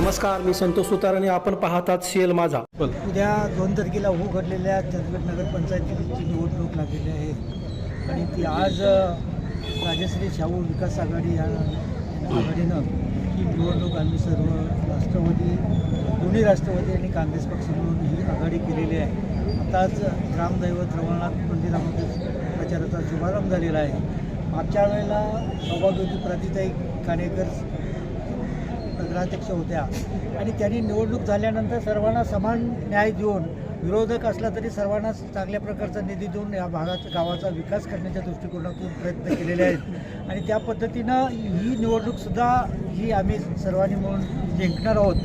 नमस्कार मी संतोष सुतार आणि आपण पाहतात शेल माझा. उद्या दोन तारखेला होऊ घडलेल्या चंदगड नगर पंचायतीची निवडणूक लागलेली आहे आणि ती आज राजश्री शाहू विकास आघाडी या आघाडीनं ही निवडणूक आम्ही सर्व राष्ट्रवादी दोन्ही राष्ट्रवादी आणि काँग्रेस पक्ष मिळून ही आघाडी केलेली आहे. आताच ग्रामदैवत रवळनाथ मंदिरामध्ये प्रचाराचा शुभारंभ झालेला आहे. मागच्या वेळेला सौभाग्यवती प्रतिताई काणेकर नगराध्यक्ष होत्या. आणि त्यांनी निवडणूक झाल्यानंतर सर्वांना समान न्याय देऊन विरोधक असला तरी सर्वांना चांगल्या प्रकारचा निधी देऊन या भागाचा गावाचा विकास करण्याच्या दृष्टिकोनातून प्रयत्न केलेले आहेत. आणि त्या पद्धतीनं ही निवडणूकसुद्धा ही आम्ही सर्वांनी मिळून जिंकणार आहोत.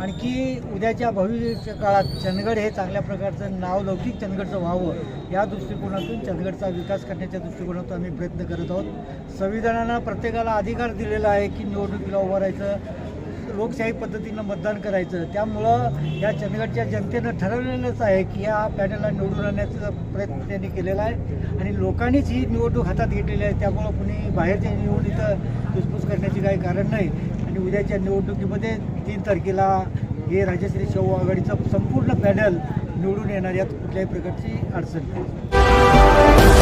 आणखी उद्याच्या भविष्य काळात चंदगड हे चांगल्या प्रकारचं नाव लौकिक चंदगडचं व्हावं या दृष्टिकोनातून चंदगडचा विकास करण्याच्या दृष्टिकोनातून आम्ही प्रयत्न करत आहोत. संविधानानं प्रत्येकाला अधिकार दिलेला आहे की निवडणुकीला उभं राहायचं. लोकशाही पद्धतीनं मतदान करायचं. त्यामुळं या चंदगडच्या जनतेनं ठरवलेलंच आहे की या पॅनलला निवडून आणण्याचा प्रयत्न त्यांनी केलेला आहे. आणि लोकांनीच ही निवडणूक हातात घेतलेली आहे. त्यामुळं कुणी बाहेरच्या निवडून इथं धुसफूस करण्याची काही कारण नाही. आणि उद्याच्या निवडणुकीमध्ये तीन तारखेला हे राजश्री शाहू आघाडीचं संपूर्ण पॅनल निवडून येणार यात कुठल्याही प्रकारची अडचण नाही.